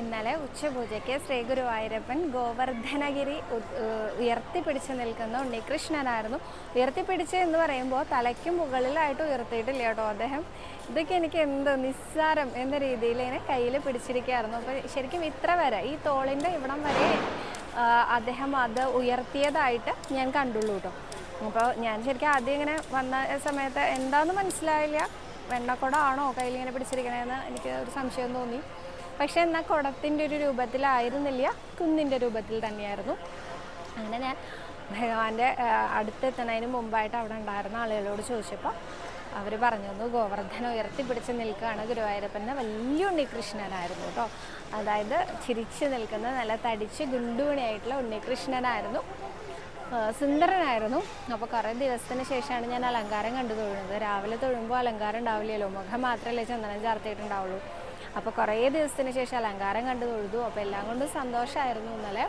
ഇന്നലെ ഉച്ചപൂജയ്ക്ക് ശ്രീ ഗുരുവായൂരപ്പൻ ഗോവർദ്ധനഗിരി ഉയർത്തിപ്പിടിച്ച് നിൽക്കുന്ന ഉണ്ണികൃഷ്ണനായിരുന്നു. ഉയർത്തിപ്പിടിച്ച് എന്ന് പറയുമ്പോൾ തലയ്ക്ക് മുകളിലായിട്ട് ഉയർത്തിയിട്ടില്ല കേട്ടോ അദ്ദേഹം. ഇതൊക്കെ എനിക്ക് എന്ത് നിസ്സാരം എന്ന രീതിയിൽ ഇങ്ങനെ കയ്യിൽ പിടിച്ചിരിക്കുകയായിരുന്നു. അപ്പോൾ ശരിക്കും ഇത്ര വരെ ഈ തോളിന്റെ ഇവിടം വരെ അദ്ദേഹം അത് ഉയർത്തിയതായിട്ട് ഞാൻ കണ്ടുള്ളൂ കേട്ടോ. അപ്പോൾ ഞാൻ ശരിക്കും ആദ്യം ഇങ്ങനെ വന്ന സമയത്ത് എന്താണെന്ന് മനസ്സിലായില്ല. വെണ്ണക്കുടമാണോ കയ്യിൽ ഇങ്ങനെ പിടിച്ചിരിക്കണേന്ന് എനിക്ക് ഒരു സംശയം തോന്നി. പക്ഷെ എന്നാൽ കുടത്തിന്റെ ഒരു രൂപത്തിലായിരുന്നില്ല കുന്നിന്റെ രൂപത്തിൽ തന്നെയായിരുന്നു. അങ്ങനെ ഞാൻ ഭഗവാന്റെ അടുത്തെത്തുന്നതിന് മുമ്പായിട്ട് അവിടെ ഉണ്ടായിരുന്ന ആളുകളോട് ചോദിച്ചപ്പോൾ അവർ പറഞ്ഞു തന്നു ഗോവർദ്ധന ഉയർത്തിപ്പിടിച്ച് നിൽക്കുകയാണ് ഗുരുവായൂരപ്പന്റെ വലിയ ഉണ്ണികൃഷ്ണനായിരുന്നു കേട്ടോ. അതായത് ചിരിച്ച് നിൽക്കുന്ന നല്ല തടിച്ച് ഗുണ്ടുമണിയായിട്ടുള്ള ഉണ്ണികൃഷ്ണനായിരുന്നു. സുന്ദരനായിരുന്നു. അപ്പോൾ കുറേ ദിവസത്തിന് ശേഷമാണ് ഞാൻ അലങ്കാരം കണ്ടു തൊഴുന്നത്. രാവിലെ തൊഴുമ്പോൾ അലങ്കാരം ഉണ്ടാവില്ലല്ലോ. മുഖം മാത്രമല്ലേ ചന്ദനം ചാർത്തിയിട്ടുണ്ടാവുള്ളൂ. അപ്പോൾ കുറേ ദിവസത്തിന് ശേഷം അലങ്കാരം കണ്ടു തൊഴുതു. അപ്പോൾ എല്ലാം കൊണ്ടും സന്തോഷമായിരുന്നു ഇന്നലെ.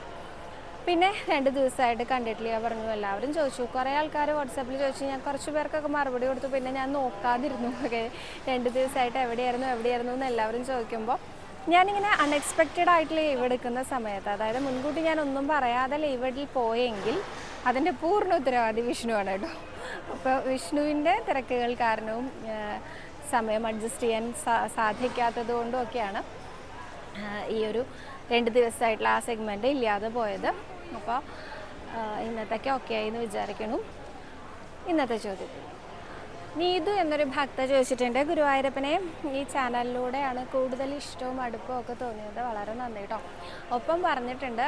പിന്നെ രണ്ട് ദിവസമായിട്ട് കണ്ടിട്ടില്ല. പറഞ്ഞു എല്ലാവരും ചോദിച്ചു. കുറേ ആൾക്കാർ വാട്സാപ്പിൽ ചോദിച്ചു. ഞാൻ കുറച്ച് പേർക്കൊക്കെ മറുപടി കൊടുത്തു. പിന്നെ ഞാൻ നോക്കാതിരുന്നു. ഒക്കെ രണ്ട് ദിവസമായിട്ട് എവിടെയായിരുന്നു എവിടെയായിരുന്നു എന്ന് എല്ലാവരും ചോദിക്കുമ്പോൾ ഞാനിങ്ങനെ അൺഎക്സ്പെക്റ്റഡ് ആയിട്ട് ലീവ് എടുക്കുന്ന സമയത്ത് അതായത് മുൻകൂട്ടി ഞാൻ ഒന്നും പറയാതെ എടിൽ പോയെങ്കിൽ അതിന്റെ പൂർണ ഉത്തരവാദി വിഷ്ണുവാണ് കേട്ടോ. അപ്പോൾ വിഷ്ണുവിന്റെ തിരക്കുകൾ കാരണവും സമയം അഡ്ജസ്റ്റ് ചെയ്യാൻ സാധിക്കാത്തത് കൊണ്ടും ഒക്കെയാണ് ഈ ഒരു രണ്ട് ദിവസമായിട്ടുള്ള ആ സെഗ്മെന്റ് ഇല്ലാതെ പോയത്. അപ്പോൾ ഇന്നത്തേക്ക് ഓക്കെ ആയി എന്ന് വിചാരിക്കുന്നു. ഇന്നത്തെ ചോദ്യം നീതു എന്നൊരു ഭക്ത ചോദിച്ചിട്ടുണ്ട്. ഗുരുവായൂരപ്പനെ ഈ ചാനലിലൂടെയാണ് കൂടുതൽ ഇഷ്ടവും അടുപ്പവും ഒക്കെ തോന്നിയത്. വളരെ നന്ദി കേട്ടോ ഒപ്പം പറഞ്ഞിട്ടുണ്ട്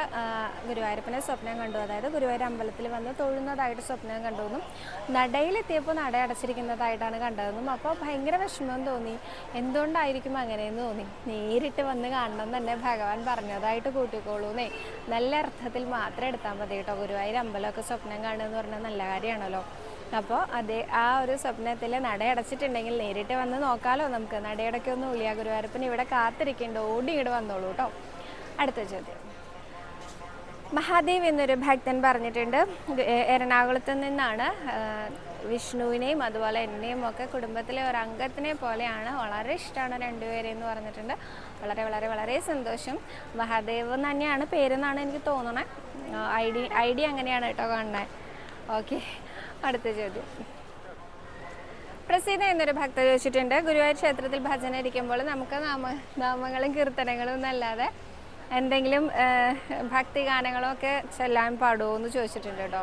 ഗുരുവായൂരപ്പനെ സ്വപ്നം കണ്ടു. അതായത് ഗുരുവായൂർ അമ്പലത്തിൽ വന്ന് തൊഴുന്നതായിട്ട് സ്വപ്നം കണ്ടു എന്നും നടയിലെത്തിയപ്പോൾ നട അടച്ചിരിക്കുന്നതായിട്ടാണ് കണ്ടതെന്നും അപ്പോൾ ഭയങ്കര വിഷമം തോന്നി. എന്തുകൊണ്ടായിരിക്കും അങ്ങനെയെന്ന് തോന്നി. നേരിട്ട് വന്ന് കാണണം തന്നെ ഭഗവാൻ പറഞ്ഞതായിട്ട് കൂട്ടിക്കോളൂന്നേ. നല്ല അർത്ഥത്തിൽ മാത്രം എടുത്താൽ മതി കേട്ടോ ഗുരുവായൂർ അമ്പലമൊക്കെ സ്വപ്നം കാണുക എന്ന് പറഞ്ഞാൽ നല്ല കാര്യമാണല്ലോ. അപ്പോൾ അതേ ആ ഒരു സ്വപ്നത്തിൽ നടയടച്ചിട്ടുണ്ടെങ്കിൽ നേരിട്ട് വന്ന് നോക്കാമല്ലോ നമുക്ക്. ഒന്ന് ഇല്ല ഗുരുവായൂരപ്പന് ഇവിടെ കാത്തിരിക്കേണ്ട. ഓടി ഇങ്ങോട്ട് വന്നോളൂ കേട്ടോ അടുത്ത ചോദ്യം. മഹാദേവ് എന്നൊരു ഭക്തൻ പറഞ്ഞിട്ടുണ്ട്. എറണാകുളത്ത് നിന്നാണ്. വിഷ്ണുവിനെയും അതുപോലെ എന്നെയും ഒക്കെ കുടുംബത്തിലെ ഒരു അംഗത്തിനെ പോലെയാണ്. വളരെ ഇഷ്ടമാണ് രണ്ടുപേരെയും എന്ന് പറഞ്ഞിട്ടുണ്ട്. വളരെ വളരെ വളരെ സന്തോഷം. മഹാദേവ് തന്നെയാണ് പേരെന്നാണ് എനിക്ക് തോന്നണേ. ഐ ഡി ഐ ഡി അങ്ങനെയാണ് കേട്ടോ കാണുന്നത് ഓക്കെ. അടുത്ത ചോദ്യം. പ്രസീത എന്നൊരു ഭക്ത ചോദിച്ചിട്ടുണ്ട്. ഗുരുവായൂർ ക്ഷേത്രത്തിൽ ഭജന ഇരിക്കുമ്പോൾ നമുക്ക് നാമ നാമങ്ങളും കീർത്തനങ്ങളും എന്നല്ലാതെ എന്തെങ്കിലും ഭക്തി ഗാനങ്ങളോ ഒക്കെ ചെല്ലാൻ പാടുമോ എന്ന് ചോദിച്ചിട്ടുണ്ട് കേട്ടോ.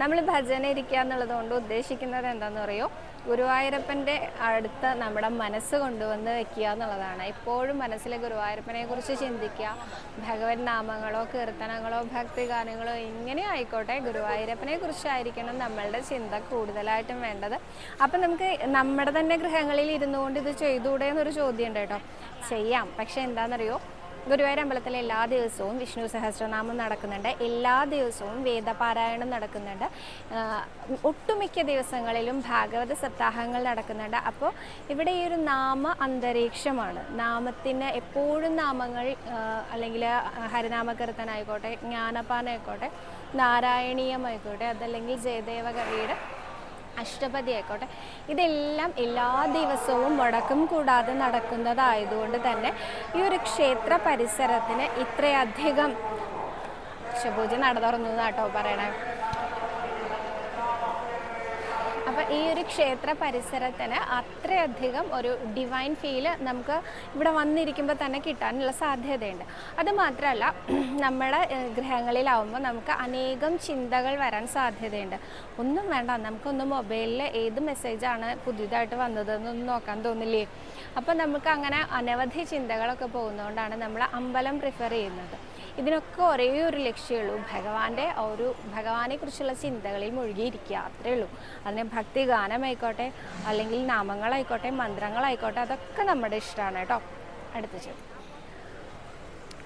നമ്മൾ ഭജന ഇരിക്കുക എന്നുള്ളത് കൊണ്ട് ഉദ്ദേശിക്കുന്നത് എന്താണെന്ന് അറിയോ ഗുരുവായൂരപ്പന്റെ അടുത്ത് നമ്മുടെ മനസ്സ് കൊണ്ടുവന്ന് വെക്കുക എന്നുള്ളതാണ്. എപ്പോഴും മനസ്സിൽ ഗുരുവായൂരപ്പനെ കുറിച്ച് ചിന്തിക്കുക. ഭഗവത് നാമങ്ങളോ കീർത്തനങ്ങളോ ഭക്തി ഗാനങ്ങളോ ഇങ്ങനെ ആയിക്കോട്ടെ ഗുരുവായൂരപ്പനെ കുറിച്ചായിരിക്കണം നമ്മളുടെ ചിന്ത കൂടുതലായിട്ടും വേണ്ടത്. അപ്പം നമുക്ക് നമ്മുടെ തന്നെ ഗൃഹങ്ങളിൽ ഇരുന്നുകൊണ്ട് ഇത് ചെയ്തുകൂടെ എന്നൊരു ചോദ്യം ഉണ്ട് കേട്ടോ. ചെയ്യാം. പക്ഷെ എന്താണെന്നറിയോ? ഗുരുവായൂർ അമ്പലത്തിൽ എല്ലാ ദിവസവും വിഷ്ണു സഹസ്രനാമം നടക്കുന്നുണ്ട്. എല്ലാ ദിവസവും വേദപാരായണം നടക്കുന്നുണ്ട്. ഒട്ടുമിക്ക ദിവസങ്ങളിലും ഭാഗവത സപ്താഹങ്ങൾ നടക്കുന്നുണ്ട്. അപ്പോൾ ഇവിടെ ഈ ഒരു നാമ അന്തരീക്ഷമാണ്. നാമത്തിന് എപ്പോഴും നാമങ്ങൾ അല്ലെങ്കിൽ ഹരിനാമകീർത്തനായിക്കോട്ടെ ജ്ഞാനപാനായിക്കോട്ടെ നാരായണീയമായിക്കോട്ടെ അതല്ലെങ്കിൽ ജയദേവ കവിയുടെ അഷ്ടപതി ആയിക്കോട്ടെ. ഇതെല്ലാം എല്ലാ ദിവസവും മുടക്കം കൂടാതെ നടക്കുന്നതായതുകൊണ്ട് തന്നെ ഈ ഒരു ക്ഷേത്ര പരിസരത്തിന് ഇത്രയധികം ശുഭൂജ നട തുറന്നു കേട്ടോ പറയണേ. അപ്പം ഈ ഒരു ക്ഷേത്ര പരിസരത്തിന് അത്രയധികം ഒരു ഡിവൈൻ ഫീൽ നമുക്ക് ഇവിടെ വന്നിരിക്കുമ്പോൾ തന്നെ കിട്ടാനുള്ള സാധ്യതയുണ്ട്. അത് മാത്രമല്ല നമ്മുടെ ഗ്രഹങ്ങളിലാവുമ്പോൾ നമുക്ക് അനേകം ചിന്തകൾ വരാൻ സാധ്യതയുണ്ട്. ഒന്നും വേണ്ട നമുക്കൊന്ന് മൊബൈലിൽ ഏത് മെസ്സേജാണ് പുതിയതായിട്ട് വന്നതെന്നൊന്നും നോക്കാൻ തോന്നില്ലേ? അപ്പോൾ നമുക്ക് അങ്ങനെ അനവധി ചിന്തകളൊക്കെ പോകുന്നതുകൊണ്ടാണ് നമ്മൾ അമ്പലം പ്രിഫർ ചെയ്യുന്നത്. ഇതിനൊക്കെ ഒരേ ഒരു ലക്ഷ്യമുള്ളൂ ഭഗവാന്റെ ഒരു ഭഗവാനെ കുറിച്ചുള്ള ചിന്തകളിൽ മുഴുകിയിരിക്കുക അത്രേ ഉള്ളൂ. അതിന് ഭക്തി ഗാനമായിക്കോട്ടെ അല്ലെങ്കിൽ നാമങ്ങളായിക്കോട്ടെ മന്ത്രങ്ങളായിക്കോട്ടെ അതൊക്കെ നമ്മുടെ ഇഷ്ടമാണ് കേട്ടോ. അടുത്ത ചോദ്യം.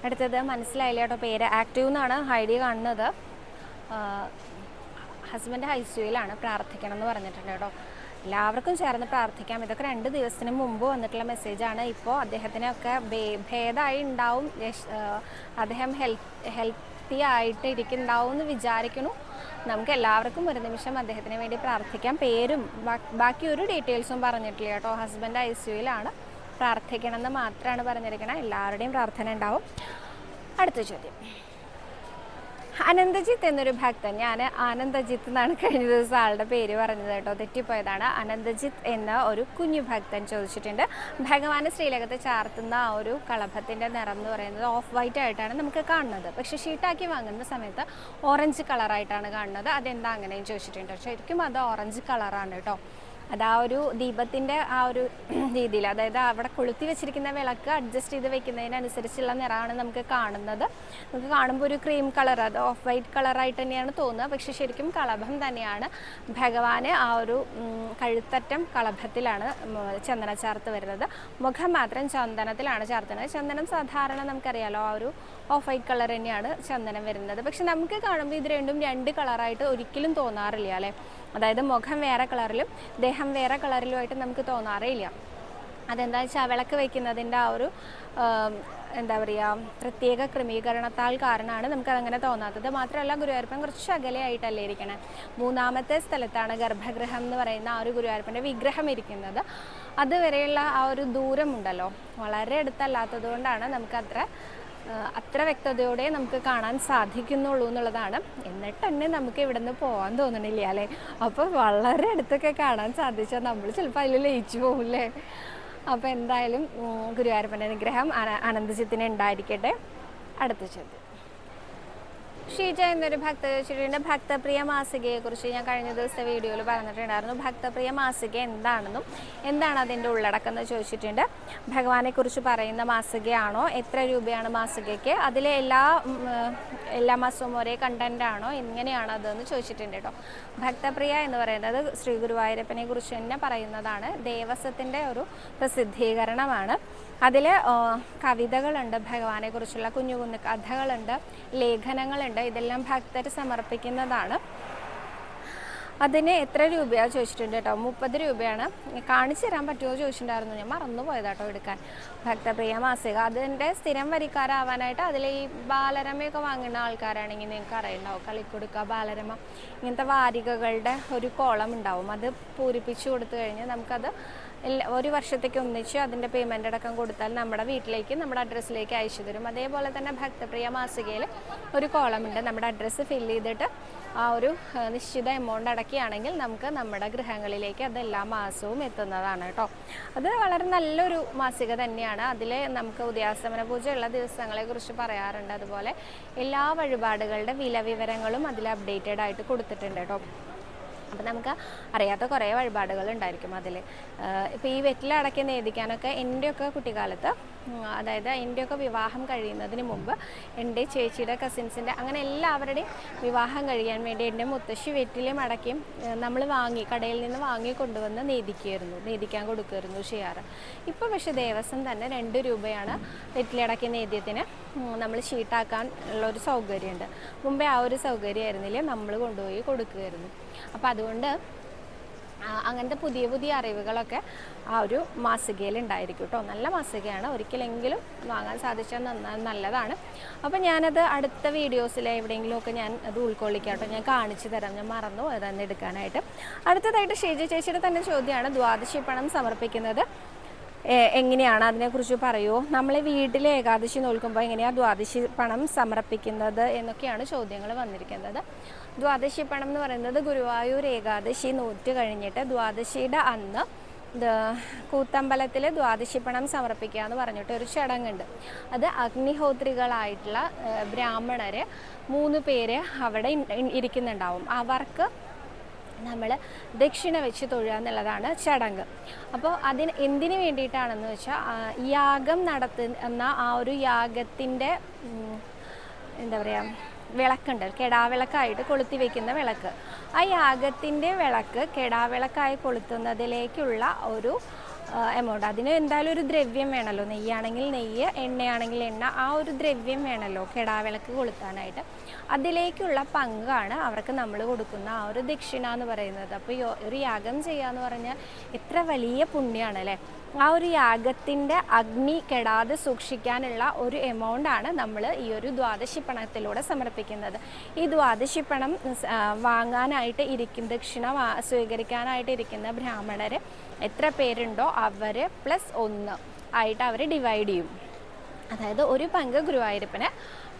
അടുത്തത് മനസ്സിലായില്ല കേട്ടോ പേര് ആക്റ്റീവ് എന്നാണ് ഹൈഡി കാണുന്നത്. ഹസ്ബൻഡ് ഹൈസ്യൂയിലാണ് പ്രാർത്ഥിക്കണം എന്ന് പറഞ്ഞിട്ടുണ്ട് കേട്ടോ. എല്ലാവർക്കും ചേർന്ന് പ്രാർത്ഥിക്കാം. ഇതൊക്കെ രണ്ട് ദിവസത്തിന് മുമ്പ് വന്നിട്ടുള്ള മെസ്സേജാണ് ഇപ്പോൾ അദ്ദേഹത്തിനൊക്കെ ഭേദമായി ഉണ്ടാവും. അദ്ദേഹം ഹെൽത്ത് ഹെൽത്തി ആയിട്ട് ഇരിക്കുന്നുണ്ടാവും എന്ന് വിചാരിക്കുന്നു. നമുക്ക് എല്ലാവർക്കും ഒരു നിമിഷം അദ്ദേഹത്തിന് വേണ്ടി പ്രാർത്ഥിക്കാം. പേരും ബാക്കി ഒരു ഡീറ്റെയിൽസും പറഞ്ഞിട്ടില്ല കേട്ടോ. ഹസ്ബൻഡ് ഐ സിയുയിലാണ് പ്രാർത്ഥിക്കണം എന്ന് മാത്രമാണ് പറഞ്ഞിരിക്കുന്നത് എല്ലാവരുടെയും പ്രാർത്ഥന ഉണ്ടാവും. അടുത്ത ചോദ്യം. അനന്തജിത്ത് എന്നൊരു ഭക്തൻ. ഞാൻ ആനന്ദജിത്ത് എന്നാണ് കഴിഞ്ഞ ദിവസം ആളുടെ പേര് പറഞ്ഞത് കേട്ടോ. തെറ്റിപ്പോയതാണ്. അനന്തജിത്ത് എന്ന ഒരു കുഞ്ഞു ഭക്തൻ ചോദിച്ചിട്ടുണ്ട്. ഭഗവാന് ശ്രീലകത്ത് ചാർത്തുന്ന ആ ഒരു കളഭത്തിന്റെ നിറം എന്ന് പറയുന്നത് ഓഫ് വൈറ്റ് ആയിട്ടാണ് നമുക്ക് കാണുന്നത്. പക്ഷേ ഷീട്ടാക്കി വാങ്ങുന്ന സമയത്ത് ഓറഞ്ച് കളറായിട്ടാണ് കാണുന്നത്. അതെന്താ അങ്ങനെയും ചോദിച്ചിട്ടുണ്ട്. ശരിക്കും അത് ഓറഞ്ച് കളറാണ് കേട്ടോ. അത് ആ ഒരു ദീപത്തിന്റെ ആ ഒരു രീതിയിൽ അതായത് അവിടെ കൊളുത്തി വെച്ചിരിക്കുന്ന വിളക്ക് അഡ്ജസ്റ്റ് ചെയ്ത് വെക്കുന്നതിനനുസരിച്ചുള്ള നിറമാണ് നമുക്ക് കാണുന്നത്. നമുക്ക് കാണുമ്പോൾ ഒരു ക്രീം കളർ അത് ഓഫ് വൈറ്റ് കളറായിട്ട് തന്നെയാണ് തോന്നുക. പക്ഷെ ശരിക്കും കളഭം തന്നെയാണ്. ഭഗവാന് ആ ഒരു കഴുത്തറ്റം കളഭത്തിലാണ് ചന്ദന ചാർത്ത് വരുന്നത്. മുഖം മാത്രം ചന്ദനത്തിലാണ് ചാർത്തുന്നത്. ചന്ദനം സാധാരണ നമുക്കറിയാലോ ആ ഒരു ഓഫ് വൈറ്റ് കളർ തന്നെയാണ് ചന്ദനം വരുന്നത്. പക്ഷെ നമുക്ക് കാണുമ്പോൾ ഇത് രണ്ടും രണ്ട് കളറായിട്ട് ഒരിക്കലും തോന്നാറില്ല അല്ലേ? അതായത് മുഖം വേറെ കളറിലും ദേഹം വേറെ കളറിലുമായിട്ട് നമുക്ക് തോന്നാറില്ല അതെന്താ വെച്ചാൽ വിളക്ക് വയ്ക്കുന്നതിന്റെ ആ ഒരു എന്താ പറയുക പ്രത്യേക ക്രമീകരണത്താൽ കാരണമാണ് നമുക്കതങ്ങനെ തോന്നാത്തത്. മാത്രമല്ല ഗുരുവായൂരപ്പൻ കുറച്ച് അകലെയായിട്ടല്ലേ ഇരിക്കണേ. മൂന്നാമത്തെ സ്ഥലത്താണ് ഗർഭഗൃഹം എന്ന് പറയുന്ന ആ ഒരു ഗുരുവായൂരപ്പന്റെ വിഗ്രഹം ഇരിക്കുന്നത്. അതുവരെയുള്ള ആ ഒരു ദൂരമുണ്ടല്ലോ. വളരെ അടുത്തല്ലാത്തത് കൊണ്ടാണ് നമുക്കത്ര അത്ര വ്യക്തതയോടെ നമുക്ക് കാണാൻ സാധിക്കുന്നുള്ളൂ എന്നുള്ളതാണ്. എന്നിട്ട് തന്നെ നമുക്ക് ഇവിടെ നിന്ന് പോകാൻ തോന്നണില്ല അല്ലേ? അപ്പോൾ വളരെ അടുത്തൊക്കെ കാണാൻ സാധിച്ചാൽ നമ്മൾ ചിലപ്പോൾ അതിൽ ലയിച്ചു പോകില്ലേ അപ്പോൾ എന്തായാലും ഗുരുവായൂരപ്പന്റെ അനുഗ്രഹം അന- അനന്തജിത്തിന് ഉണ്ടായിരിക്കട്ടെ. അടുത്ത ചോദ്യം. ഷീജ എന്നൊരു ഭക്ത ചോദിച്ചിട്ടുണ്ട് ഭക്തപ്രിയ മാസികയെക്കുറിച്ച് ഞാൻ കഴിഞ്ഞ ദിവസത്തെ വീഡിയോയിൽ പറഞ്ഞിട്ടുണ്ടായിരുന്നു. ഭക്തപ്രിയ മാസിക എന്താണെന്നും എന്താണ് അതിന്റെ ഉള്ളടക്കം എന്ന് ചോദിച്ചിട്ടുണ്ട്. ഭഗവാനെ കുറിച്ച് പറയുന്ന മാസികയാണോ? എത്ര രൂപയാണ് മാസികയ്ക്ക്? അതിലെ എല്ലാ എല്ലാ മാസവും ഒരേ കണ്ടന്റ് ആണോ? എങ്ങനെയാണ് അതെന്ന് ചോദിച്ചിട്ടുണ്ട് കേട്ടോ. ഭക്തപ്രിയ എന്ന് പറയുന്നത് ശ്രീ ഗുരുവായൂരപ്പനെ കുറിച്ച് തന്നെ പറയുന്നതാണ്. ദേവസ്വത്തിന്റെ ഒരു പ്രസിദ്ധീകരണമാണ്. അതിൽ കവിതകളുണ്ട് ഭഗവാനെ കുറിച്ചുള്ള കുഞ്ഞു കുഞ്ഞു കഥകളുണ്ട് ലേഖനങ്ങളുണ്ട് ഇതെല്ലാം ഭക്തർ സമർപ്പിക്കുന്നതാണ്. അതിന് എത്ര രൂപയാണ് ചോദിച്ചിട്ടുണ്ട് കേട്ടോ? മുപ്പത് രൂപയാണ്. കാണിച്ചു തരാൻ പറ്റുമോ ചോദിച്ചിട്ടുണ്ടായിരുന്നു. ഞാൻ മറന്നു കേട്ടോ എടുക്കാൻ. ഭക്തപ്രിയ മാസിക. അതിന്റെ സ്ഥിരം വരിക്കാരാവാനായിട്ട് അതിൽ ഈ ബാലരമയൊക്കെ വാങ്ങുന്ന ആൾക്കാരാണെങ്കിൽ നിങ്ങൾക്ക് അറിയുണ്ടാവും കളിക്കൊടുക്ക ബാലരമ ഇങ്ങനത്തെ വാരികകളുടെ ഒരു കോളം ഉണ്ടാവും. അത് പൂരിപ്പിച്ചു കൊടുത്തു കഴിഞ്ഞാൽ നമുക്കത് ഒരു വർഷത്തേക്ക് ഒന്നിച്ച് അതിന്റെ പേയ്മെന്റ് അടക്കം കൊടുത്താൽ നമ്മുടെ വീട്ടിലേക്ക് നമ്മുടെ അഡ്രസ്സിലേക്ക് അയച്ചു തരും. അതേപോലെ തന്നെ ഭക്തപ്രിയ മാസികയിൽ ഒരു കോളമുണ്ട് നമ്മുടെ അഡ്രസ്സ് ഫില്ല് ചെയ്തിട്ട് ആ ഒരു നിശ്ചിത എമൗണ്ട് അടക്കിയാണെങ്കിൽ നമുക്ക് നമ്മുടെ ഗൃഹങ്ങളിലേക്ക് അത് എല്ലാ മാസവും എത്തുന്നതാണ് കേട്ടോ. അത് വളരെ നല്ലൊരു മാസിക തന്നെയാണ്. അതിൽ നമുക്ക് ഉദയാസ്തമന പൂജയുള്ള ദിവസങ്ങളെക്കുറിച്ച് പറയാറുണ്ട്. അതുപോലെ എല്ലാ വഴിപാടുകളുടെ വില വിവരങ്ങളും അതിൽ അപ്ഡേറ്റഡ് ആയിട്ട് കൊടുത്തിട്ടുണ്ട് കേട്ടോ. അപ്പം നമുക്ക് അറിയാത്ത കുറേ വഴിപാടുകൾ ഉണ്ടായിരിക്കും അതിൽ ഇപ്പോൾ ഈ വെറ്റിലടക്കി നേദിക്കാനൊക്കെ എന്റെയൊക്കെ കുട്ടിക്കാലത്ത് അതായത് എന്റെയൊക്കെ വിവാഹം കഴിയുന്നതിന് മുമ്പ് എന്റെ ചേച്ചിയുടെ കസിൻസിന്റെ അങ്ങനെ എല്ലാവരുടെയും വിവാഹം കഴിയാൻ വേണ്ടി എന്റെ മുത്തശ്ശി വെറ്റിലും അടക്കിയും നമ്മൾ വാങ്ങി കടയിൽ നിന്ന് വാങ്ങി കൊണ്ടുവന്ന് നേദിക്കുമായിരുന്നു നേദിക്കാൻ കൊടുക്കുമായിരുന്നു ചെയ്യാറ്. ഇപ്പോൾ പക്ഷേ ദേവസ്വം തന്നെ രണ്ട് രൂപയാണ് വെറ്റിലടക്കി നേദ്യത്തിന് നമ്മൾ ഷീട്ടാക്കാൻ ഉള്ള ഒരു സൗകര്യമുണ്ട്. മുമ്പേ ആ ഒരു സൗകര്യമായിരുന്നില്ല? നമ്മൾ കൊണ്ടുപോയി കൊടുക്കുമായിരുന്നു അപ്പോൾ അതുകൊണ്ട് അങ്ങനത്തെ പുതിയ പുതിയ അറിവുകളൊക്കെ ആ ഒരു മാസികയിൽ ഉണ്ടായിരിക്കും കേട്ടോ നല്ല മാസികയാണ്. ഒരിക്കലെങ്കിലും വാങ്ങാൻ സാധിച്ചാൽ നല്ലതാണ്. അപ്പോൾ ഞാനത് അടുത്ത വീഡിയോസിൽ എവിടെയെങ്കിലുമൊക്കെ ഞാൻ അത് ഉൾക്കൊള്ളിക്കാം കേട്ടോ ഞാൻ കാണിച്ചു തരാം. ഞാൻ മറന്നു അതൊന്ന് എടുക്കാനായിട്ട്. അടുത്തതായിട്ട് ഷേജ ചേച്ചിയുടെ തന്നെ ചോദ്യമാണ്. ദ്വാദശി പണം സമർപ്പിക്കുന്നത്. എങ്ങനെയാണ് അതിനെക്കുറിച്ച് പറയൂ? നമ്മൾ വീട്ടിൽ ഏകാദശി നോൽക്കുമ്പോൾ എങ്ങനെയാണ് ദ്വാദശി പണം സമർപ്പിക്കുന്നത് എന്നൊക്കെയാണ് ചോദ്യങ്ങൾ വന്നിരിക്കുന്നത്. ദ്വാദശി പണം എന്ന് പറയുന്നത് ഗുരുവായൂർ ഏകാദശി നോറ്റ് കഴിഞ്ഞിട്ട് ദ്വാദശിയുടെ അന്ന് കൂത്തമ്പലത്തിൽ ദ്വാദശി പണം സമർപ്പിക്കുക എന്ന് പറഞ്ഞിട്ട് ഒരു ചടങ്ങുണ്ട്. അത് അഗ്നിഹോത്രികളായിട്ടുള്ള ബ്രാഹ്മണർ മൂന്ന് പേര് അവിടെ ഇരിക്കുന്നുണ്ടാവും. അവർക്ക് നമ്മൾ ദക്ഷിണ വെച്ച് തൊഴുക എന്നുള്ളതാണ് ചടങ്ങ്. അപ്പോൾ അതിന് എന്തിനു വേണ്ടിയിട്ടാണെന്ന് വെച്ചാൽ യാഗം നടത്തുന്ന ആ ഒരു യാഗത്തിന്റെ എന്താ പറയുക വിളക്കുണ്ട്. കെടാവിളക്കായിട്ട് കൊളുത്തി വയ്ക്കുന്ന വിളക്ക്. ആ യാഗത്തിന്റെ വിളക്ക് കെടാവിളക്കായി കൊളുത്തുന്നതിലേക്കുള്ള ഒരു എമൗണ്ട് അതിന് എന്തായാലും ഒരു ദ്രവ്യം വേണമല്ലോ നെയ്യാണെങ്കിൽ നെയ്യ് എണ്ണയാണെങ്കിൽ എണ്ണ. ആ ഒരു ദ്രവ്യം വേണമല്ലോ കെടാവിളക്ക് കൊളുത്താനായിട്ട്. അതിലേക്കുള്ള പങ്കാണ് അവർക്ക് നമ്മൾ കൊടുക്കുന്ന ആ ഒരു ദക്ഷിണ എന്ന് പറയുന്നത്. അപ്പോൾ ഒരു യാഗം ചെയ്യുക എന്ന് പറഞ്ഞാൽ എത്ര വലിയ പുണ്യമാണ് അല്ലേ? ആ ഒരു യാഗത്തിന്റെ അഗ്നി കെടാതെ സൂക്ഷിക്കാനുള്ള ഒരു എമൗണ്ടാണ് നമ്മൾ ഈ ഒരു ദ്വാദശി പണത്തിലൂടെ സമർപ്പിക്കുന്നത്. ഈ ദ്വാദശി പണം വാങ്ങാനായിട്ട് ഇരിക്കും ദക്ഷിണ സ്വീകരിക്കാനായിട്ട് ഇരിക്കുന്ന ബ്രാഹ്മണർ എത്ര പേരുണ്ടോ അവർ പ്ലസ് ഒന്ന് ആയിട്ട് അവർ ഡിവൈഡ് ചെയ്യും. അതായത് ഒരു പങ്ക് ഗുരുവായൂരപ്പന്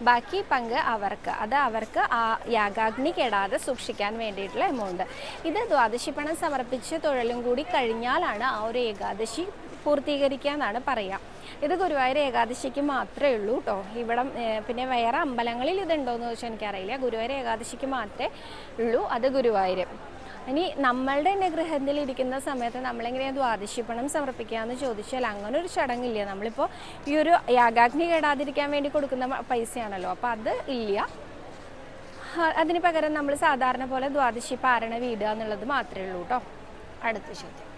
ബാക്കി പങ്ക് അവർക്ക്. അത് അവർക്ക് ആ യാഗാഗ്നി കെടാതെ സൂക്ഷിക്കാൻ വേണ്ടിയിട്ടുള്ള എമൗണ്ട് ഇത് ദ്വാദശി പണം സമർപ്പിച്ച് തൊഴിലും കൂടി കഴിഞ്ഞാലാണ് ആ ഒരു ഏകാദശി പൂർത്തീകരിക്കുക എന്നാണ് പറയുക ഇത് ഗുരുവായൂർ ഏകാദശിക്ക് മാത്രമേ ഉള്ളൂ കേട്ടോ ഇവിടെ പിന്നെ വേറെ അമ്പലങ്ങളിൽ ഇതുണ്ടോയെന്ന് ചോദിച്ചാൽ എനിക്കറിയില്ല. ഗുരുവായൂർ ഏകാദശിക്ക് മാത്രമേ ഉള്ളൂ. അത് ഗുരുവായൂർ ഇനി നമ്മളുടെ തന്നെ ഗൃഹത്തിൽ ഇരിക്കുന്ന സമയത്ത് നമ്മളെങ്ങനെയാണ് ദ്വാദശിപ്പണം സമർപ്പിക്കുക എന്ന് ചോദിച്ചാൽ അങ്ങനെ ഒരു ചടങ്ങില്ല. നമ്മളിപ്പോൾ ഈ ഒരു യാഗാഗ്നി കേടാതിരിക്കാൻ വേണ്ടി കൊടുക്കുന്ന പൈസയാണല്ലോ. അപ്പോൾ അത് ഇല്ല. അതിന് പകരം നമ്മൾ സാധാരണ പോലെ ദ്വാദശി പാരണ വീടുക എന്നുള്ളത് മാത്രമേ ഉള്ളൂ കേട്ടോ അടുത്ത ചോദ്യം.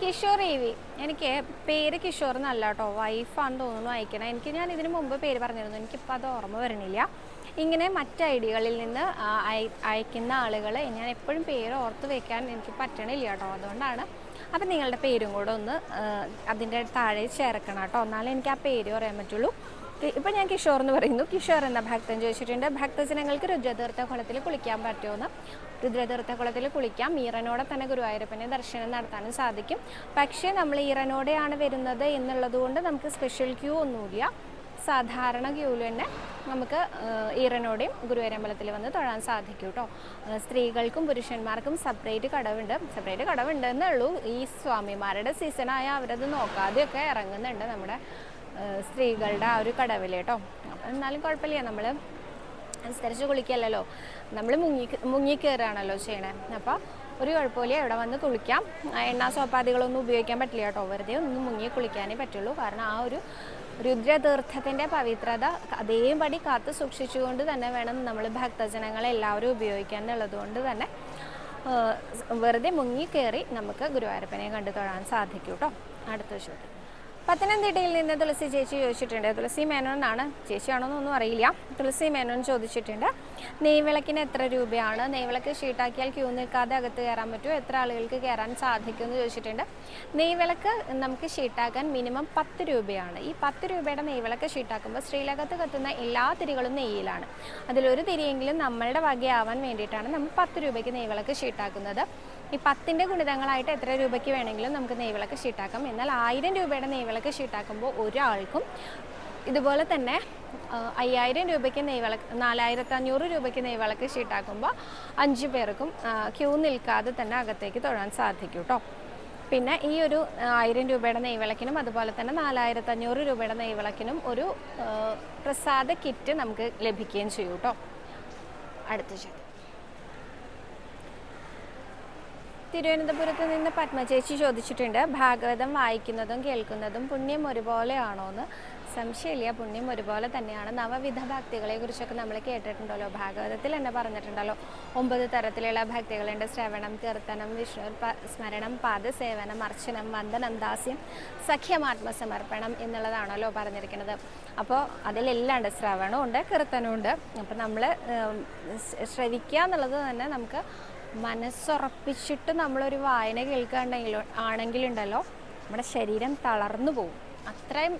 കിഷോർ എ വി എനിക്ക് പേര് കിഷോർ എന്നല്ല കേട്ടോ വൈഫാന്ന് തോന്നുന്നു. അയക്കണം. എനിക്ക് ഞാൻ ഇതിനു മുമ്പ് പേര് പറഞ്ഞിരുന്നു. എനിക്കിപ്പോൾ അത് ഓർമ്മ വരണില്ല. ഇങ്ങനെ മറ്റ് ഐഡികളിൽ നിന്ന് അയക്കുന്ന ആളുകൾ ഞാൻ എപ്പോഴും പേര് ഓർത്ത് വെക്കാൻ എനിക്ക് പറ്റണില്ല കേട്ടോ. അതുകൊണ്ടാണ് അപ്പം നിങ്ങളുടെ പേരും കൂടെ ഒന്ന് അതിന്റെ താഴെ ചേർക്കണം കേട്ടോ. എന്നാലേ എനിക്ക് ആ പേര് പറയാൻ പറ്റുള്ളൂ. ഇപ്പം ഞാൻ കിഷോർ എന്ന് പറയുന്നു. കിഷോർ എന്ന ഭക്തൻ ചോദിച്ചിട്ടുണ്ട് ഭക്തജനങ്ങൾക്ക് രുദ്രതീർത്ഥ കുളത്തിൽ കുളിക്കാൻ പറ്റുമെന്ന്? രുദ്രതീർത്ഥ കുളത്തിൽ കുളിക്കാം. ഈറനോടെ തന്നെ ഗുരുവായൂരപ്പനെ ദർശനം നടത്താനും സാധിക്കും. പക്ഷേ നമ്മൾ ഈറനോടെയാണ് വരുന്നത് എന്നുള്ളത് കൊണ്ട് നമുക്ക് സ്പെഷ്യൽ ക്യൂ ഒന്നുമില്ല. സാധാരണ ക്യൂവിൽ തന്നെ നമുക്ക് ഈറനോടെയും ഗുരുവരമ്പലത്തിൽ വന്ന് തൊഴാൻ സാധിക്കും കേട്ടോ സ്ത്രീകൾക്കും പുരുഷന്മാർക്കും സെപ്പറേറ്റ് കടവുണ്ട്. സെപ്പറേറ്റ് കടവുണ്ട് എന്നേ ഉള്ളൂ ഈ സ്വാമിമാരുടെ സീസണായ അവരത് നോക്കാതെയൊക്കെ ഇറങ്ങുന്നുണ്ട് നമ്മുടെ സ്ത്രീകളുടെ ആ ഒരു കടവിൽ കേട്ടോ അപ്പം എന്നാലും കുഴപ്പമില്ല. നമ്മൾ അനുസരിച്ച് കുളിക്കല്ലല്ലോ. നമ്മൾ മുങ്ങി മുങ്ങി കയറുകയാണല്ലോ ചെയ്യണേ. അപ്പോൾ ഒരു കുഴപ്പമില്ല. ഇവിടെ വന്ന് കുളിക്കാം. എണ്ണ സോപ്പാദികളൊന്നും ഉപയോഗിക്കാൻ പറ്റില്ല കേട്ടോ വെറുതെ ഒന്നും മുങ്ങി കുളിക്കാനേ പറ്റുള്ളൂ. കാരണം ആ ഒരു രുദ്രതീർത്ഥത്തിന്റെ പവിത്രത അതേപടി കാത്തു സൂക്ഷിച്ചുകൊണ്ട് തന്നെ വേണം നമ്മൾ ഭക്തജനങ്ങളെ എല്ലാവരും ഉപയോഗിക്കാൻ എന്നുള്ളത് കൊണ്ട് തന്നെ വെറുതെ മുങ്ങിക്കേറി നമുക്ക് ഗുരുവായൂരപ്പനെ കണ്ടു തൊഴാൻ സാധിക്കും കേട്ടോ അടുത്ത ചോദ്യം. പത്തനംതിട്ടയിൽ നിന്ന് തുളസി ചേച്ചി ചോദിച്ചിട്ടുണ്ട്. തുളസി മേനോൻ എന്നാണ് ചേച്ചിയാണോ എന്നൊന്നും അറിയില്ല. തുളസി മേനോൻ ചോദിച്ചിട്ടുണ്ട്. നെയ്വിളക്കിന് എത്ര രൂപയാണ്? നെയ്വിളക്ക് ഷീട്ടാക്കിയാൽ ക്യൂ നിൽക്കാതെ അകത്ത് കയറാൻ പറ്റുമോ? എത്ര ആളുകൾക്ക് കയറാൻ സാധിക്കുമെന്ന് ചോദിച്ചിട്ടുണ്ട്. നെയ്വിളക്ക് നമുക്ക് ഷീട്ടാക്കാൻ മിനിമം പത്ത് രൂപയാണ്. ഈ പത്ത് രൂപയുടെ നെയ്വിളക്ക് ഷീട്ടാക്കുമ്പോൾ ശ്രീലകത്ത് കത്തുന്ന എല്ലാ തിരികളും നെയ്യിലാണ്. അതിലൊരു തിരിയെങ്കിലും നമ്മളുടെ വകയാവാൻ വേണ്ടിയിട്ടാണ് നമ്മൾ പത്ത് രൂപയ്ക്ക് നെയ്വിളക്ക് ഷീട്ടാക്കുന്നത്. ഈ പത്തിന്റെ ഗുണിതങ്ങളായിട്ട് എത്ര രൂപയ്ക്ക് വേണമെങ്കിലും നമുക്ക് നെയ്വിളക്ക് ഷീട്ടാക്കാം. എന്നാൽ ആയിരം രൂപയുടെ നെയ്വിളക്ക് ഷീട്ടാക്കുമ്പോൾ ഒരാൾക്കും ഇതുപോലെ തന്നെ അയ്യായിരം രൂപയ്ക്ക് നെയ്വിളക്ക് നാലായിരത്തി അഞ്ഞൂറ് രൂപയ്ക്ക് നെയ്വിളക്ക് ഷീട്ടാക്കുമ്പോൾ അഞ്ച് പേർക്കും ക്യൂ നിൽക്കാതെ തന്നെ അകത്തേക്ക് തൊഴാൻ സാധിക്കും കേട്ടോ പിന്നെ ഈ ഒരു ആയിരം രൂപയുടെ നെയ്വിളക്കിനും അതുപോലെ തന്നെ നാലായിരത്തി അഞ്ഞൂറ് രൂപയുടെ നെയ്വിളക്കിനും ഒരു പ്രസാദ കിറ്റ് നമുക്ക് ലഭിക്കുകയും ചെയ്യും കേട്ടോ അടുത്ത ചോദ്യം. തിരുവനന്തപുരത്ത് നിന്ന് പത്മചേച്ചി ചോദിച്ചിട്ടുണ്ട്. ഭാഗവതം വായിക്കുന്നതും കേൾക്കുന്നതും പുണ്യം ഒരുപോലെയാണോ എന്ന് സംശയമില്ല പുണ്യം ഒരുപോലെ തന്നെയാണ്. നവവിധ ഭക്തികളെ കുറിച്ചൊക്കെ നമ്മൾ കേട്ടിട്ടുണ്ടല്ലോ. ഭാഗവതത്തിൽ തന്നെ പറഞ്ഞിട്ടുണ്ടല്ലോ. ഒമ്പത് തരത്തിലുള്ള ഭക്തികളുണ്ട്. ശ്രവണം കീർത്തനം വിഷ്ണു സ്മരണം പാദസേവനം അർച്ചനം വന്ദനം ദാസ്യം സഖ്യമാത്മസമർപ്പണം എന്നുള്ളതാണല്ലോ പറഞ്ഞിരിക്കുന്നത്. അപ്പോൾ അതിലെല്ലാം ഉണ്ട് ശ്രവണമുണ്ട് കീർത്തനമുണ്ട് അപ്പോൾ നമ്മൾ ശ്രവിക്കുക എന്നുള്ളത് തന്നെ നമുക്ക് മനസ്സുറപ്പിച്ചിട്ട് നമ്മളൊരു വായന കേൾക്കുകയാണെങ്കിലോ ആണെങ്കിലുണ്ടല്ലോ നമ്മുടെ ശരീരം തളർന്നു പോകും. അത്രയും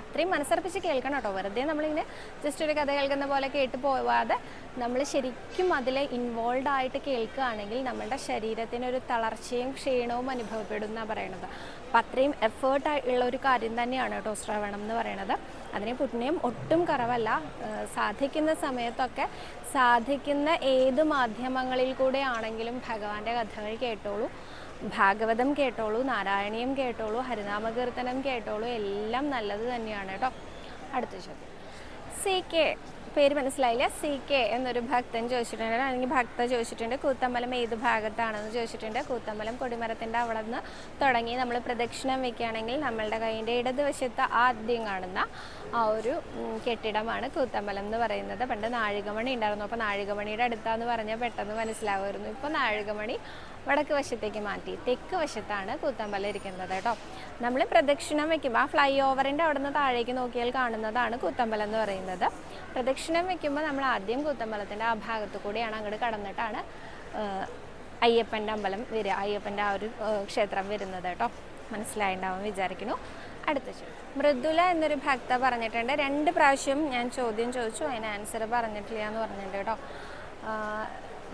അത്രയും മനസ്സർപ്പിച്ച് കേൾക്കണം കേട്ടോ. വെറുതെ നമ്മളിങ്ങനെ ജസ്റ്റ് ഒരു കഥ കേൾക്കുന്ന പോലെ കേട്ട് പോവാതെ നമ്മൾ ശരിക്കും അതിൽ ഇൻവോൾവ് ആയിട്ട് കേൾക്കുകയാണെങ്കിൽ നമ്മളുടെ ശരീരത്തിന് ഒരു തളർച്ചയും ക്ഷീണവും അനുഭവപ്പെടും എന്നാണ് പറയണത് അപ്പം അത്രയും എഫേർട്ട് ഉള്ള ഒരു കാര്യം തന്നെയാണ് കേട്ടോ ശ്രവണം എന്ന് പറയണത് അതിന് പുട്ടിനെയും ഒട്ടും കുറവല്ല. സാധിക്കുന്ന സമയത്തൊക്കെ സാധിക്കുന്ന ഏത് മാധ്യമങ്ങളിൽ കൂടെ ആണെങ്കിലും ഭഗവാന്റെ കഥകൾ കേട്ടോളൂ. ഭാഗവതം കേട്ടോളൂ നാരായണീയം കേട്ടോളൂ ഹരിനാമകീർത്തനം കേട്ടോളൂ. എല്ലാം നല്ലത് തന്നെയാണ് കേട്ടോ. അടുത്ത ചോദ്യം. സി കെ പേര് മനസ്സിലായില്ല. സി കെ എന്നൊരു ഭക്തൻ ചോദിച്ചിട്ടുണ്ട്. അല്ലെങ്കിൽ ഭക്ത ചോദിച്ചിട്ടുണ്ട്. കൂത്തമ്പലം ഏത് ഭാഗത്താണെന്ന് ചോദിച്ചിട്ടുണ്ട്. കൂത്തമ്പലം കൊടിമരത്തിന്റെ അവിടെ നിന്ന് തുടങ്ങി നമ്മൾ പ്രദക്ഷിണം വയ്ക്കുകയാണെങ്കിൽ നമ്മളുടെ കൈയിന്റെ ഇടതുവശത്ത് ആദ്യം കാണുന്ന ആ ഒരു കെട്ടിടമാണ് കൂത്തമ്പലം എന്ന് പറയുന്നത്. പണ്ട് നാഴികമണി ഉണ്ടായിരുന്നു. അപ്പോൾ നാഴികമണിയുടെ അടുത്താന്ന് പറഞ്ഞാൽ പെട്ടെന്ന് മനസ്സിലാവുമായിരുന്നു. ഇപ്പോൾ നാഴികമണി വടക്ക് വശത്തേക്ക് മാറ്റി തെക്ക് വശത്താണ് കൂത്തമ്പലം ഇരിക്കുന്നത് കേട്ടോ. നമ്മൾ പ്രദക്ഷിണം വെക്കുമ്പോൾ ആ ഫ്ലൈ ഓവറിന്റെ അവിടെ നിന്ന് താഴേക്ക് നോക്കിയാൽ കാണുന്നതാണ് കൂത്തമ്പലം എന്ന് പറയുന്നത്. പ്രദക്ഷിണം വെക്കുമ്പോൾ നമ്മൾ ആദ്യം കൂത്തമ്പലത്തിന്റെ ആ ഭാഗത്തു കൂടിയാണ് അങ്ങോട്ട് കടന്നിട്ടാണ് അയ്യപ്പന്റെ അമ്പലം വരിക അയ്യപ്പന്റെ ആ ഒരു ക്ഷേത്രം വരുന്നത് കേട്ടോ. മനസ്സിലായിട്ടുണ്ടാവും വിചാരിക്കുന്നു. അടുത്ത മൃദുല എന്നൊരു ഭക്ത പറഞ്ഞിട്ടുണ്ട്. രണ്ട് പ്രാവശ്യം ഞാൻ ചോദ്യം ചോദിച്ചു അതിന് ആൻസർ പറഞ്ഞിട്ടില്ല എന്ന് പറഞ്ഞിട്ടുണ്ട് കേട്ടോ.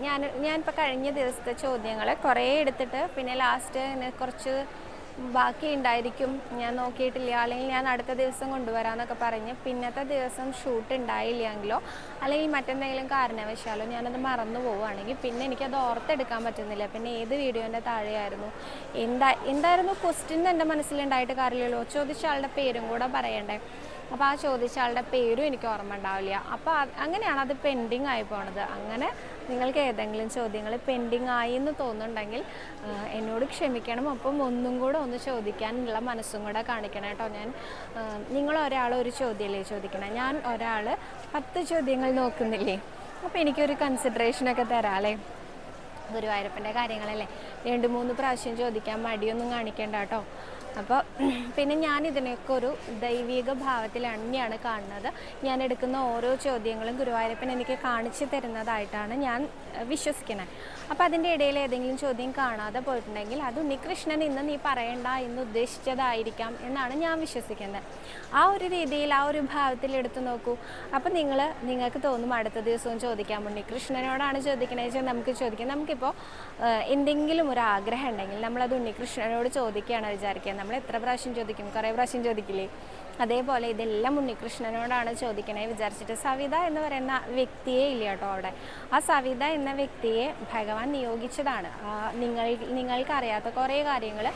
ഞാൻ ഞാനിപ്പോൾ കഴിഞ്ഞ ദിവസത്തെ ചോദ്യങ്ങൾ കുറേ എടുത്തിട്ട് പിന്നെ ലാസ്റ്റ് കുറച്ച് ബാക്കി ഉണ്ടായിരിക്കും ഞാൻ നോക്കിയിട്ടില്ല. അല്ലെങ്കിൽ ഞാൻ അടുത്ത ദിവസം കൊണ്ടുവരാമെന്നൊക്കെ പറഞ്ഞ് പിന്നത്തെ ദിവസം ഷൂട്ട് ഉണ്ടായില്ലെങ്കിലോ അല്ലെങ്കിൽ മറ്റെന്തെങ്കിലും കാരണവശാലോ ഞാനത് മറന്നു പോവുകയാണെങ്കിൽ പിന്നെ എനിക്കത് ഓർത്തെടുക്കാൻ പറ്റുന്നില്ല. പിന്നെ ഏത് വീഡിയോന്റെ താഴെയായിരുന്നു? എന്താ എന്തായിരുന്നു ക്വസ്റ്റ്യൻ എന്റെ മനസ്സിലുണ്ടായിട്ട് കാര്യമില്ലല്ലോ. ചോദിച്ച ആളുടെ പേരും കൂടെ പറയണ്ടേ. അപ്പോൾ ആ ചോദിച്ച ആളുടെ പേരും എനിക്ക് ഓർമ്മ ഉണ്ടാവില്ല അപ്പോൾ അങ്ങനെയാണ് അത് പെൻഡിങ് ആയി പോണത്. അങ്ങനെ നിങ്ങൾക്ക് ഏതെങ്കിലും ചോദ്യങ്ങൾ പെൻഡിങ് ആയി എന്ന് തോന്നുന്നുണ്ടെങ്കിൽ എന്നോട് ക്ഷമിക്കണം. അപ്പം ഒന്നും കൂടെ ഒന്ന് ചോദിക്കാനുള്ള മനസ്സും കൂടെ കാണിക്കണം കേട്ടോ ഞാൻ. നിങ്ങൾ ഒരാൾ ഒരു ചോദ്യമല്ലേ ചോദിക്കണം? ഞാൻ ഒരാൾ പത്ത് ചോദ്യങ്ങൾ നോക്കുന്നില്ലേ? അപ്പോൾ എനിക്കൊരു കൺസിഡറേഷനൊക്കെ തരാമല്ലേ ഗുരുവായൂരപ്പന്റെ കാര്യങ്ങളല്ലേ? രണ്ട് മൂന്ന് പ്രാവശ്യം ചോദിക്കാൻ മടിയൊന്നും കാണിക്കേണ്ട കേട്ടോ. അപ്പോൾ പിന്നെ ഞാൻ ഇതിനെയൊക്കെ ഒരു ദൈവിക ഭാവത്തിൽ തന്നെയാണ് കാണുന്നത്. ഞാൻ എടുക്കുന്ന ഓരോ ചോദ്യങ്ങളും ഗുരുവായൂരപ്പൻ എനിക്ക് കാണിച്ചു തരുന്നതായിട്ടാണ് ഞാൻ വിശ്വസിക്കുന്നത് അപ്പോൾ അതിന്റെ ഇടയിൽ ഏതെങ്കിലും ചോദ്യം കാണാതെ പോയിട്ടുണ്ടെങ്കിൽ അത് ഉണ്ണികൃഷ്ണൻ ഇന്ന് നീ പറയണ്ട എന്ന് ഉദ്ദേശിച്ചതായിരിക്കാം എന്നാണ് ഞാൻ വിശ്വസിക്കുന്നത്. ആ ഒരു രീതിയിൽ ആ ഒരു ഭാവത്തിൽ എടുത്തു നോക്കൂ. അപ്പോൾ നിങ്ങൾ നിങ്ങൾക്ക് തോന്നും അടുത്ത ദിവസവും ചോദിക്കാം. ഉണ്ണികൃഷ്ണനോടാണ് ചോദിക്കണത് വെച്ചാൽ നമുക്ക് ചോദിക്കാം. നമുക്കിപ്പോൾ എന്തെങ്കിലും ഒരു ആഗ്രഹം ഉണ്ടെങ്കിൽ നമ്മളത് ഉണ്ണികൃഷ്ണനോട് ചോദിക്കുകയാണ് വിചാരിക്കുക. നമ്മൾ എത്ര പ്രാവശ്യം ചോദിക്കും? കുറേ പ്രാവശ്യം ചോദിക്കില്ലേ? അതേപോലെ ഇതെല്ലാം ഉണ്ണികൃഷ്ണനോടാണ് ചോദിക്കണേ വിചാരിച്ചിട്ട് സവിത എന്ന് പറയുന്ന വ്യക്തിയെ ഇല്ല കേട്ടോ അവിടെ. ആ സവിത എന്ന വ്യക്തിയെ ഭഗവാൻ നിയോഗിച്ചതാണ്. നിങ്ങൾ നിങ്ങൾക്ക് അറിയാത്ത കുറേ കാര്യങ്ങൾ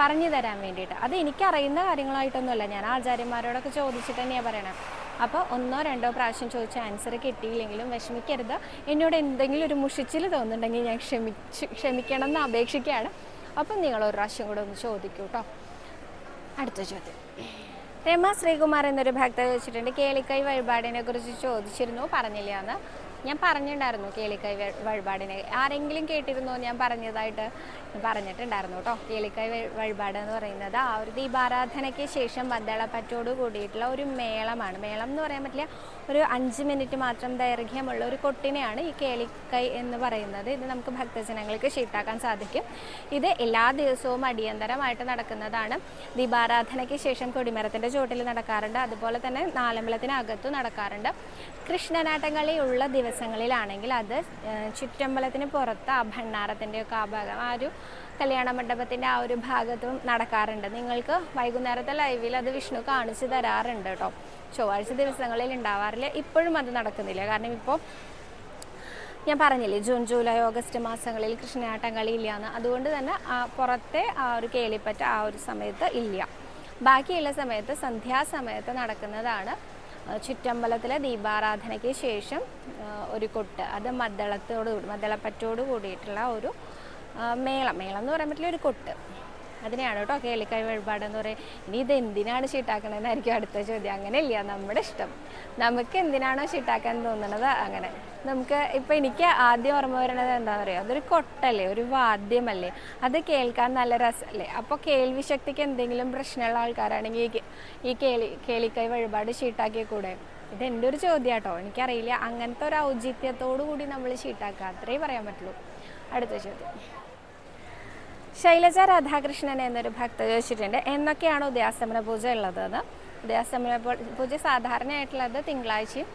പറഞ്ഞു തരാൻ വേണ്ടിയിട്ട്. അത് എനിക്കറിയുന്ന കാര്യങ്ങളായിട്ടൊന്നുമല്ല. ഞാൻ ആചാര്യന്മാരോടൊക്കെ ചോദിച്ചിട്ട് തന്നെയാണ് പറയണത്. അപ്പോൾ ഒന്നോ രണ്ടോ പ്രാവശ്യം ചോദിച്ച ആൻസർ കിട്ടിയില്ലെങ്കിലും വിഷമിക്കരുത്. എന്നോട് എന്തെങ്കിലും ഒരു മുഷിച്ചിൽ തോന്നുന്നുണ്ടെങ്കിൽ ഞാൻ ക്ഷമിച്ച് ക്ഷമിക്കണം എന്ന് അപേക്ഷിക്കുകയാണ്. അപ്പം നിങ്ങൾ ഒരു പ്രാവശ്യം കൂടെ ഒന്ന് ചോദിക്കൂ കേട്ടോ അടുത്ത ചോദ്യം. രമ ശ്രീകുമാർ എന്നൊരു ഭക്ത ചോദിച്ചിട്ടുണ്ട്. കേളിക്കൈ വഴിപാടിനെ കുറിച്ച് ചോദിച്ചിരുന്നു പറഞ്ഞില്ല എന്ന്. ഞാൻ പറഞ്ഞിട്ടുണ്ടായിരുന്നു കേളിക്കായ് വഴിപാടിനെ. ആരെങ്കിലും കേട്ടിരുന്നോ? ഞാൻ പറഞ്ഞതായിട്ട് പറഞ്ഞിട്ടുണ്ടായിരുന്നു കേട്ടോ. കേളിക്കായ് വഴി- വഴിപാട് എന്ന് പറയുന്നത് ആ ഒരു ദീപാരാധനയ്ക്ക് ശേഷം ബദ്ദളപ്പറ്റോട് കൂടിയിട്ടുള്ള ഒരു മേളമാണ്. മേളം എന്ന് പറയാൻ പറ്റില്ല ഒരു അഞ്ച് മിനിറ്റ് മാത്രം ദൈർഘ്യമുള്ള ഒരു കൊട്ടിനെയാണ് ഈ കേളിക്കൈ എന്ന് പറയുന്നത്. ഇത് നമുക്ക് ഭക്തജനങ്ങൾക്ക് ഷീട്ടാക്കാൻ സാധിക്കും. ഇത് എല്ലാ ദിവസവും അടിയന്തരമായിട്ട് നടക്കുന്നതാണ്. ദീപാരാധനയ്ക്ക് ശേഷം കൊടിമരത്തിന്റെ ചുവട്ടിൽ നടക്കാറുണ്ട്. അതുപോലെ തന്നെ നാലമ്പലത്തിനകത്തു നടക്കാറുണ്ട്. കൃഷ്ണനാട്ടങ്ങളിൽ ഉള്ള ദിവസങ്ങളിലാണെങ്കിൽ അത് ചുറ്റമ്പലത്തിന് പുറത്ത് ആ ഭണ്ണാരത്തിന്റെ ഒക്കെ ആ ഭാഗം ആ ഒരു കല്യാണ മണ്ഡപത്തിന്റെ ആ ഒരു ഭാഗത്തും നടക്കാറുണ്ട്. നിങ്ങൾക്ക് വൈകുന്നേരത്തെ ലൈവിൽ അത് വിഷ്ണു കാണിച്ചു തരാറുണ്ട് കേട്ടോ. ചൊവ്വാഴ്ച ദിവസങ്ങളിൽ ഉണ്ടാവാറില്ല ഇപ്പോഴും അത് നടക്കുന്നില്ല. കാരണം ഇപ്പോൾ ഞാൻ പറഞ്ഞില്ലേ ജൂൺ ജൂലൈ ഓഗസ്റ്റ് മാസങ്ങളിൽ കൃഷ്ണനാട്ടം കളി ഇല്ല എന്ന്. അതുകൊണ്ട് തന്നെ ആ പുറത്തെ ആ ഒരു കേളിപ്പറ്റ ആ ഒരു സമയത്ത് ഇല്ല. ബാക്കിയുള്ള സമയത്ത് സന്ധ്യാസമയത്ത് നടക്കുന്നതാണ് ചുറ്റമ്പലത്തിലെ ദീപാരാധനയ്ക്ക് ശേഷം ഒരു കൊട്ട്. അത് മദ്ദളത്തോട് മദ്ദളപ്പറ്റോട് കൂടിയിട്ടുള്ള ഒരു മേളം. മേളം എന്ന് പറയാൻ പറ്റില്ല ഒരു കൊട്ട്. അതിനെയാണ് കേട്ടോ കേളിക്കായ് വഴിപാട് എന്ന് പറയും. ഇനി ഇത് എന്തിനാണ് ഷീട്ടാക്കണമെന്നായിരിക്കും അടുത്ത ചോദ്യം. അങ്ങനെയില്ല നമ്മുടെ ഇഷ്ടം. നമുക്ക് എന്തിനാണോ ഷീട്ടാക്കാൻ തോന്നുന്നത് അങ്ങനെ. നമുക്ക് ഇപ്പം എനിക്ക് ആദ്യം ഓർമ്മ വരുന്നത് എന്താണെന്ന് പറയുക അതൊരു കൊട്ടല്ലേ ഒരു വാദ്യമല്ലേ. അത് കേൾക്കാൻ നല്ല രസമല്ലേ അപ്പോൾ കേൾവി ശക്തിക്ക് എന്തെങ്കിലും പ്രശ്നമുള്ള ആൾക്കാരാണെങ്കിൽ ഈ കേളി കേളിക്കൈ വഴിപാട് ഷീട്ടാക്കിയ കൂടെ. ഇത് എന്റെ ഒരു ചോദ്യം കേട്ടോ എനിക്കറിയില്ല. അങ്ങനത്തെ ഒരു ഔചിത്യത്തോടു കൂടി നമ്മൾ ഷീട്ടാക്കുക അത്രേ പറയാൻ പറ്റുള്ളൂ. അടുത്ത ചോദ്യം. ശൈലജ രാധാകൃഷ്ണൻ എന്നൊരു ഭക്ത ചോദിച്ചിട്ടുണ്ട്. എന്നൊക്കെയാണ് ഉദയാസ്തമന പൂജ ഉള്ളതെന്ന്? ഉദയാസ്തമന പൂജ സാധാരണയായിട്ടുള്ളത് തിങ്കളാഴ്ചയും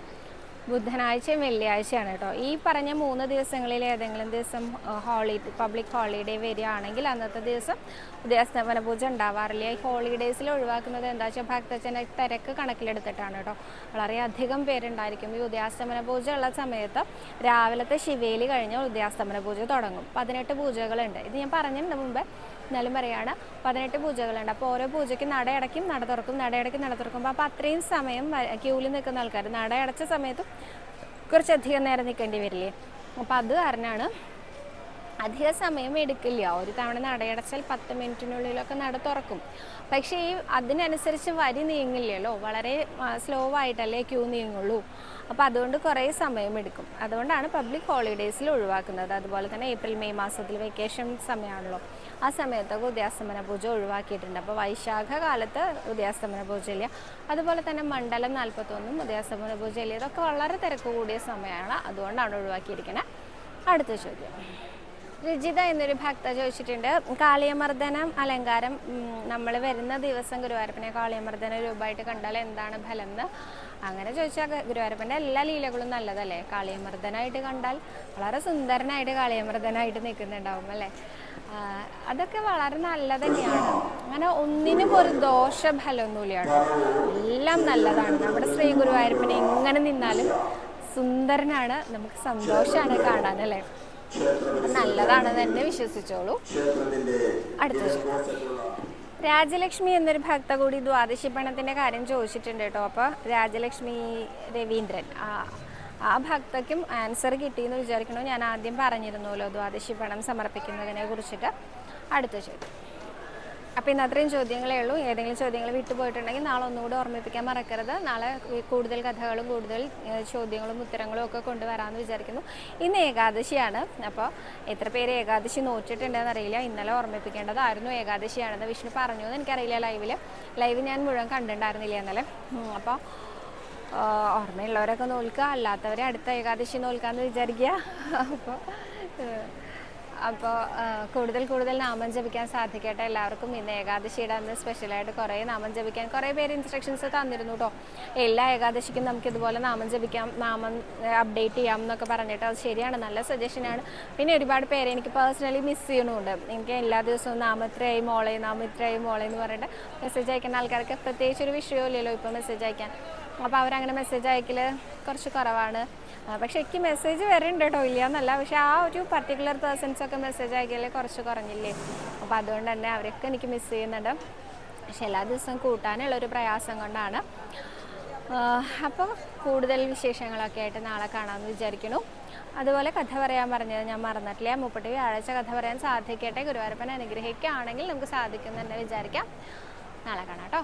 ബുധനാഴ്ചയും വെള്ളിയാഴ്ചയാണ് കേട്ടോ. ഈ പറഞ്ഞ മൂന്ന് ദിവസങ്ങളിൽ ഏതെങ്കിലും ദിവസം ഹോളിഡേ പബ്ലിക് ഹോളിഡേ വരികയാണെങ്കിൽ അന്നത്തെ ദിവസം ഉദയാസ്തമന പൂജ ഉണ്ടാവാറില്ല. ഈ ഹോളിഡേയ്സിൽ ഒഴിവാക്കുന്നത് എന്താ വെച്ചാൽ ഭക്തജന തിരക്ക് കണക്കിലെടുത്തിട്ടാണ് കേട്ടോ. വളരെയധികം പേരുണ്ടായിരിക്കും. ഈ ഉദയാസ്തമന പൂജ ഉള്ള സമയത്ത് രാവിലത്തെ ശിവേലി കഴിഞ്ഞാൽ ഉദയാസ്തമന പൂജ തുടങ്ങും. പതിനെട്ട് പൂജകളുണ്ട്. ഇത് ഞാൻ പറഞ്ഞതിന് മുമ്പ്. എന്നാലും പറയാണ് പതിനെട്ട് പൂജകളുണ്ട്. അപ്പോൾ ഓരോ പൂജയ്ക്ക് നട അടയ്ക്കും നട തുറക്കും നട അടയ്ക്കും നട തുറക്കുമ്പോൾ അപ്പോൾ അത്രയും സമയം ക്യൂവിൽ നിൽക്കുന്ന ആൾക്കാർ നട അടച്ച സമയത്തും കുറച്ചധികം നേരം നിൽക്കേണ്ടി വരില്ലേ? അപ്പോൾ അത് കാരണമാണ് അധിക സമയം എടുക്കില്ല. ഒരു തവണ നടയടച്ചാൽ പത്ത് മിനിറ്റിനുള്ളിലൊക്കെ നട തുറക്കും. പക്ഷേ ഈ അതിനനുസരിച്ച് വരി നീങ്ങില്ലല്ലോ. വളരെ സ്ലോ ആയിട്ടല്ലേ ക്യൂ നീങ്ങുള്ളൂ. അപ്പോൾ അതുകൊണ്ട് കുറേ സമയം എടുക്കും. അതുകൊണ്ടാണ് പബ്ലിക് ഹോളിഡേയ്സിൽ ഒഴിവാക്കുന്നത്. അതുപോലെ തന്നെ ഏപ്രിൽ മെയ് മാസത്തിൽ വെക്കേഷൻ സമയമാണല്ലോ ആ സമയത്തൊക്കെ ഉദയാസ്തമന പൂജ ഒഴിവാക്കിയിട്ടുണ്ട്. അപ്പോൾ വൈശാഖ കാലത്ത് ഉദയാസ്തമന പൂജ ഇല്ല. അതുപോലെ തന്നെ മണ്ഡലം നാൽപ്പത്തൊന്നും ഉദയാസ്തമന പൂജ ഇല്ല. ഇതൊക്കെ വളരെ തിരക്ക് കൂടിയ സമയമാണ്. അതുകൊണ്ടാണ് ഒഴിവാക്കിയിരിക്കുന്നത് അടുത്ത ചോദ്യം. രുചിത എന്നൊരു ഭക്ത ചോദിച്ചിട്ടുണ്ട്. കാളിയമർദ്ദനം അലങ്കാരം നമ്മൾ വരുന്ന ദിവസം ഗുരുവായൂരപ്പനെ കാളിയമർദ്ദന രൂപമായിട്ട് കണ്ടാൽ എന്താണ് ഫലം എന്ന് അങ്ങനെ ചോദിച്ചാൽ ഗുരുവായൂരപ്പന്റെ എല്ലാ ലീലകളും നല്ലതല്ലേ? കാളിയമർദ്ദനായിട്ട് കണ്ടാൽ വളരെ സുന്ദരനായിട്ട് കാളിയമർദ്ദനായിട്ട് നിൽക്കുന്നുണ്ടാവും അല്ലേ? അതൊക്കെ വളരെ നല്ലത് തന്നെയാണ് അങ്ങനെ ഒന്നിനും ഒരു ദോഷഫലമൊന്നുമില്ല എല്ലാം നല്ലതാണ്. നമ്മുടെ ശ്രീ ഗുരുവായൂരപ്പനെ എങ്ങനെ നിന്നാലും സുന്ദരനാണ്. നമുക്ക് സന്തോഷമാണ് കാണാൻ അല്ലേ? നല്ലതാണെന്ന് തന്നെ വിശ്വസിച്ചോളൂ. അടുത്ത. രാജലക്ഷ്മി എന്നൊരു ഭക്ത കൂടി ദ്വാദശി പണത്തിന്റെ കാര്യം ചോദിച്ചിട്ടുണ്ട് കേട്ടോ. അപ്പോൾ രാജലക്ഷ്മി രവീന്ദ്രൻ. ആ ഭക്തയ്ക്കും ആൻസർ കിട്ടിയെന്ന് വിചാരിക്കണോ? ഞാൻ ആദ്യം പറഞ്ഞിരുന്നല്ലോ ദ്വാദശി പണം സമർപ്പിക്കുന്നതിനെ കുറിച്ചിട്ട്. അടുത്ത ചോദ്യം. അപ്പോൾ ഇന്ന് അത്രയും ചോദ്യങ്ങളേ ഉള്ളൂ. ഏതെങ്കിലും ചോദ്യങ്ങൾ വിട്ടുപോയിട്ടുണ്ടെങ്കിൽ നാളെ ഒന്നുകൂടി ഓർമ്മിപ്പിക്കാൻ മറക്കരുത്. നാളെ കൂടുതൽ കഥകളും കൂടുതൽ ചോദ്യങ്ങളും ഉത്തരങ്ങളും ഒക്കെ കൊണ്ടുവരാമെന്ന് വിചാരിക്കുന്നു. ഇന്ന് ഏകാദശിയാണ്. അപ്പോൾ എത്ര പേര് ഏകാദശി നോറ്റിട്ടുണ്ടെന്ന് അറിയില്ല. ഇന്നലെ ഓർമ്മിപ്പിക്കേണ്ടതായിരുന്നു ഏകാദശിയാണെന്ന് വിഷ്ണു പറഞ്ഞു എന്ന് എനിക്കറിയില്ല ലൈവിൽ ലൈവ് ഞാൻ മുഴുവൻ കണ്ടിട്ടുണ്ടായിരുന്നില്ല ഇന്നലെ. അപ്പോൾ ഓർമ്മയുള്ളവരൊക്കെ നോൽക്കുക. അല്ലാത്തവരെ അടുത്ത ഏകാദശി നോൽക്കാമെന്ന് വിചാരിക്കുക. അപ്പോൾ അപ്പോൾ കൂടുതൽ കൂടുതൽ നാമം ജപിക്കാൻ സാധിക്കട്ടെ എല്ലാവർക്കും. ഇന്ന് ഏകാദശിയുടെ അന്ന് സ്പെഷ്യലായിട്ട് കുറേ നാമം ജപിക്കാൻ കുറേ പേര് ഇൻസ്ട്രക്ഷൻസ് തന്നിരുന്നു കേട്ടോ എല്ലാ ഏകാദശിക്കും നമുക്ക് ഇതുപോലെ നാമം ജപിക്കാം നാമം അപ്ഡേറ്റ് ചെയ്യാം എന്നൊക്കെ പറഞ്ഞിട്ട് അത് ശരിയാണ് നല്ല സജഷനാണ് പിന്നെ ഒരുപാട് പേരെ എനിക്ക് പേഴ്സണലി മിസ് ചെയ്യണമുണ്ട് എനിക്ക് എല്ലാ ദിവസവും നാമത്രയായി മോളെ നാമത്രയായി മോളെ എന്ന് പറഞ്ഞിട്ട് മെസ്സേജ് അയക്കുന്ന ആൾക്കാർക്ക് പ്രത്യേകിച്ച് ഒരു വിഷയമില്ലല്ലോ ഇപ്പോൾ മെസ്സേജ് അയക്കാൻ. അപ്പോൾ അവരങ്ങനെ മെസ്സേജ് അയക്കൽ കുറച്ച് കുറവാണ്. പക്ഷെ എനിക്ക് മെസ്സേജ് വരുന്നുണ്ട് കേട്ടോ ഇല്ല എന്നല്ല പക്ഷേ ആ ഒരു പർട്ടിക്കുലർ പേഴ്സൺസ് ഒക്കെ മെസ്സേജ് അയക്കൽ കുറച്ച് കുറഞ്ഞില്ലേ? അപ്പോൾ അതുകൊണ്ട് തന്നെ അവരൊക്കെ എനിക്ക് മിസ് ചെയ്യുന്നുണ്ട്. പക്ഷെ എല്ലാ ദിവസവും കൂട്ടാനുള്ളൊരു പ്രയാസം കൊണ്ടാണ്. അപ്പോൾ കൂടുതൽ വിശേഷങ്ങളൊക്കെ ആയിട്ട് നാളെ കാണാമെന്ന് വിചാരിക്കുന്നു. അതുപോലെ കഥ പറയാൻ പറഞ്ഞത് ഞാൻ മറന്നിട്ടില്ല. മുപ്പട്ടി വ്യാഴാഴ്ച കഥ പറയാൻ സാധിക്കട്ടെ. ഗുരുവായൂരപ്പനെ അനുഗ്രഹിക്കുകയാണെങ്കിൽ നമുക്ക് സാധിക്കും എന്ന് തന്നെ വിചാരിക്കാം. നാളെ കാണാം കേട്ടോ